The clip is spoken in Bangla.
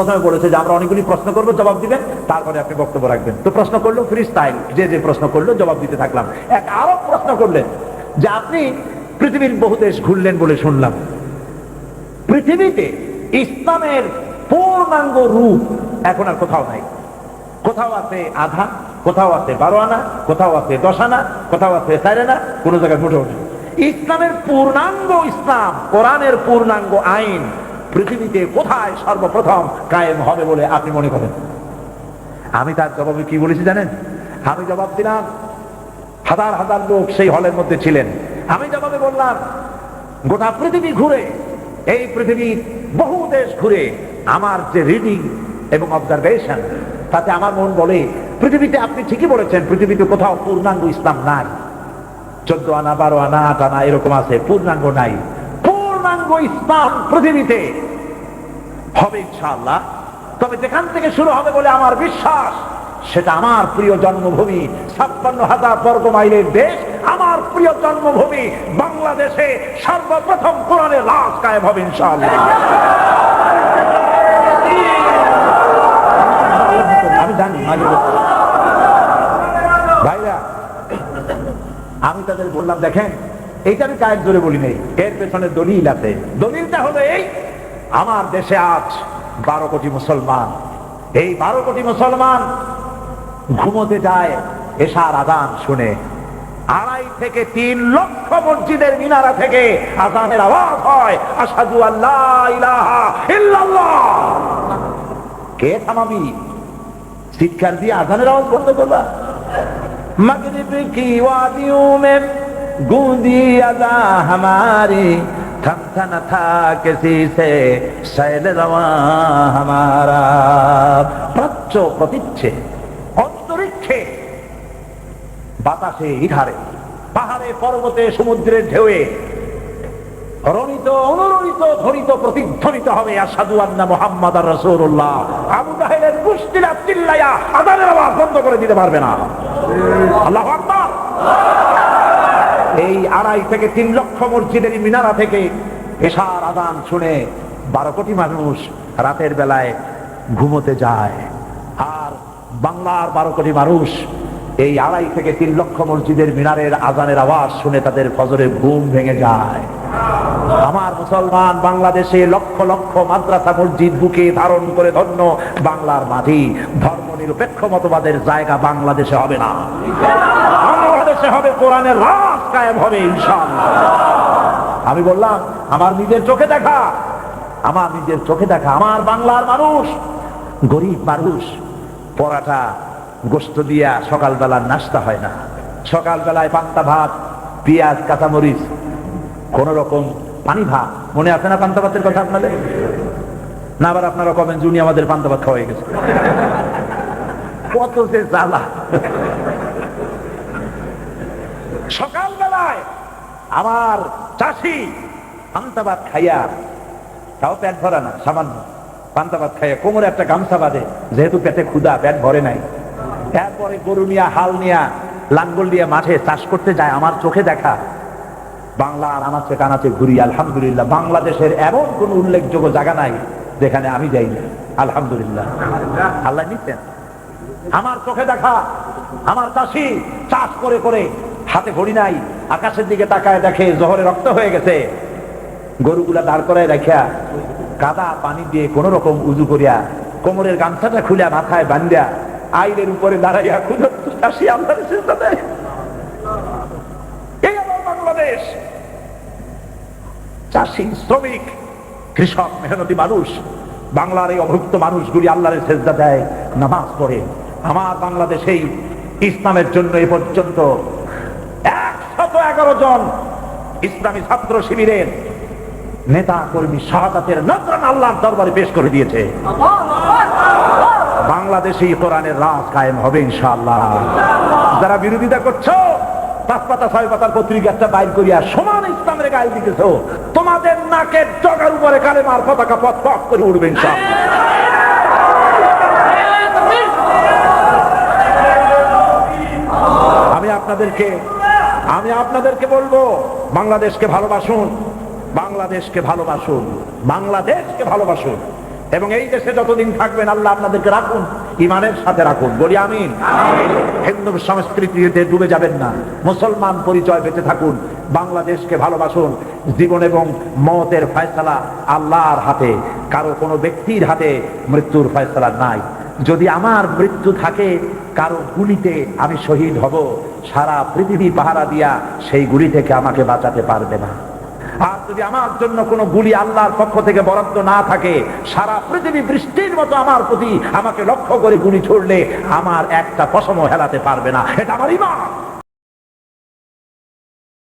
প্রথমে বলেছে যে আমরা অনেকগুলি প্রশ্ন করব, জবাব দিবেন, তারপরে আপনি বক্তব্য রাখবেন। তো প্রশ্ন করল ফ্রি স্টাইল, যে যে প্রশ্ন করল জবাব দিতে থাকলাম। এক আরও প্রশ্ন করলেন, যে আপনি পৃথিবীর বহু দেশ ঘুরলেন বলে শুনলাম। পৃথিবীতে ইসলামের পূর্ণাঙ্গ রূপ এখন আর কোথাও নাই। কোথাও আছে আধা, কোথাও আছে বারো আনা, কোথাও আছে দশ আনা, কোথাও আছে চার আনা, কোনো জায়গায় মোটেও নেই। ইসলামের পূর্ণাঙ্গ ইসলাম, কোরআনের পূর্ণাঙ্গ আইন পৃথিবীতে কোথায় সর্বপ্রথম কায়েম হবে বলে আপনি মনে করেন? আমি তার জবাবে কি বলেছি জানেন? আমি জবাব দিলাম, হাজার হাজার লোক সেই হলের মধ্যে ছিলেন। আমি জবাবে বললাম, গোটা পৃথিবী ঘুরে, এই পৃথিবীর বহু দেশ ঘুরে, আমার যে রিডিং এবং অবজারভেশন তাতে আমার মন বলে, পৃথিবীতে আপনি ঠিকই বলেছেন, পৃথিবীতে কোথাও পূর্ণাঙ্গ ইসলাম নাই। চোদ্দ আনা, বারো আনা, আট আনা, এরকম আছে, পূর্ণাঙ্গ নাই। পূর্ণাঙ্গ ইসলাম পৃথিবীতে হবে ইনশাআল্লাহ। তবে যেখান থেকে শুরু হবে বলে আমার বিশ্বাস, সেটা আমার প্রিয় জন্মভূমি, ছাপ্পান্ন হাজার বর্গ মাইলের দেশ, আমার প্রিয় জন্মভূমি, বাংলাদেশে সর্বপ্রথম কোরআনের লাশ কায়েম হবে আমি জানি ভাইরা, আমি তাদের বললাম, দেখেন এইটা আমি কায়ের জোরে বলি নেই। এর পেছনে দলিল আছে। দলিলটা হলো এই, আমার দেশে আজ বারো কোটি মুসলমান। এই বারো কোটি মুসলমান ঘুমোতে যায় এসার আদান শুনে। আড়াই থেকে তিন লক্ষ মসজিদের মিনারা থেকে আজানের আওয়াজ হয় আসাদু আল্লাহ ইলাহা কে থামাবি? চিৎকার দিয়ে আজানের আওয়াজ বন্ধ করবা। মাগরিব কি ওয়াদিউমে गूंजी अदा हमारी थमथा न था किसी से शैल रवा हमारा প্রাচ্য প্রতিচ্ছে অন্তরিক্ষে বাতাসে ইধারে পাহাড়ে পর্বতে সমুদ্রের ঢেউয়ে রণিত অনুরণিত ধ্বনিত প্রতিধ্বনিত হবে আসাদু আন্না মোহাম্মদ আর রসুল্লাহ আবু জাহেলের মুষ্টিরা চিল্লাইয়া আদানের আওয়াজ বন্ধ করে দিতে পারবে না আল্লাহ আকবার এই আড়াই থেকে তিন লক্ষ মসজিদের মিনারা থেকে এশার আদান শুনে বারো কোটি মানুষ রাতের বেলায় ঘুমোতে যায়। আর বাংলার বারো কোটি মানুষ এই আড়াই থেকে তিন লক্ষ মসজিদের মিনারের আজানের আওয়াজ শুনে তাদের ফজরে ঘুম ভেঙে যায়। আমার মুসলমান বাংলাদেশে লক্ষ লক্ষ মাদ্রাসা মসজিদ বুকে ধারণ করে ধন্য বাংলার মাটি। ধর্ম নিরপেক্ষ মতবাদের জায়গা বাংলাদেশে হবে না। বাংলাদেশে হবে কোরআনের রাস কায়েম হবে আমি বললাম, আমার নিজের চোখে দেখা, আমার নিজের চোখে দেখা, আমার বাংলার মানুষ, গরিব মানুষ, পরাটা গোস্ত দিয়া সকালবেলা নাস্তা হয় না। সকালবেলায় পান্তা ভাত, পেঁয়াজ, কাঁচামরিচ, কোন রকম পানি ভাত। মনে আছে না পান্তা ভাতের কথা আপনাদের? না, আবার আপনারা কবেন জুনি আমাদের পান্তা ভাত খাওয়াই গেছে। কত যে জ্বালা। সকালবেলায় আমার চাষি পান্তা ভাত খাইয়া, তাও পেট ভরা না, সামান্য পান্তা ভাত খাইয়া, কোমরে একটা গামছা বাঁধে, যেহেতু পেটে ক্ষুদা পেট ভরে নাই। তারপরে গরু নিয়া, হাল নিয়া, লাঙ্গল দিয়ে মাঠে চাষ করতে যায়, আমার চোখে দেখা। বাংলার আনাচে কানাচে ঘুরি, আলহামদুলিল্লাহ। বাংলাদেশের এমন কোন উল্লেখযোগ্য জায়গা নাই, যেখানে আমি যাই না আলহামদুলিল্লাহ। আল্লাহ নিচ্ছেন। আমার চোখে দেখা, আমার চাষি চাষ করে করে হাতে ঘড়ি নাই, আকাশের দিকে তাকায় দেখে জহরে রক্ত হয়ে গেছে। গরুগুলা দাঁড় করায় রাখিয়া কাদা পানি দিয়ে কোন রকম উজু করিয়া কোমরের গামছাটা খুলিয়া মাথায় বান্ধিয়া আইলের উপরে দাঁড়াইয়া খুঁজো বাংলাদেশ। চাষি, শ্রমিক, কৃষক, মেহনতি মানুষ, বাংলার এই অভুক্ত মানুষগুলি আল্লাহরের সেজদা দেয়, নামাজ পড়ে। আমার বাংলাদেশেই ইসলামের জন্য এ পর্যন্ত এগারো জন ইসলামী ছাত্র শিবিরের নেতা, কর্মী, শাহাদাতের নজরান আল্লাহর দরবারে পেশ করে দিয়েছে। বাংলাদেশেই কোরআনের রাজ কায়েম হবে ইনশাআল্লাহ। যারা বিরোধিতা করছ পাঁচ পাতা ছয় পাতার পত্রিকাটা বাইর করিয়া সমান ইসলামের গায়ে দিতেছ, তোমাদের নাকের জগার উপরে কালেমার পতাকা পথ পথ করে উঠবে ইনশাআল্লাহ। আমি আপনাদেরকে আমি আপনাদেরকে বলব, বাংলাদেশকে ভালোবাসুন বাংলাদেশকে ভালোবাসুন বাংলাদেশকে ভালোবাসুন। এবং এই দেশে যতদিন থাকবেন, আল্লাহ আপনাদেরকে রাখুন ইমানের সাথে রাখুন। বলি আমিন। হিন্দু সংস্কৃতিতে ডুবে যাবেন না। মুসলমান পরিচয় বেঁচে থাকুন, বাংলাদেশকে ভালোবাসুন। জীবন এবং মতের ফয়সালা আল্লাহর হাতে, কারও কোনো ব্যক্তির হাতে মৃত্যুর ফয়সালা নাই। যদি আমার মৃত্যু থাকে, কারও গুলিতে আমি শহীদ হব। সারা পৃথিবী পাহারা দিয়া সেই গুলি থেকে আমাকে বাঁচাতে পারবে না। আর যদি আমার জন্য কোনো গুলি আল্লাহর পক্ষ থেকে বরাদ্দ না থাকে, সারা পৃথিবী বৃষ্টির মতো আমার প্রতি আমাকে লক্ষ্য করে গুলি ছুড়লে আমার একটা পশমও হেলাতে পারবে না। এটা আমার ইমান।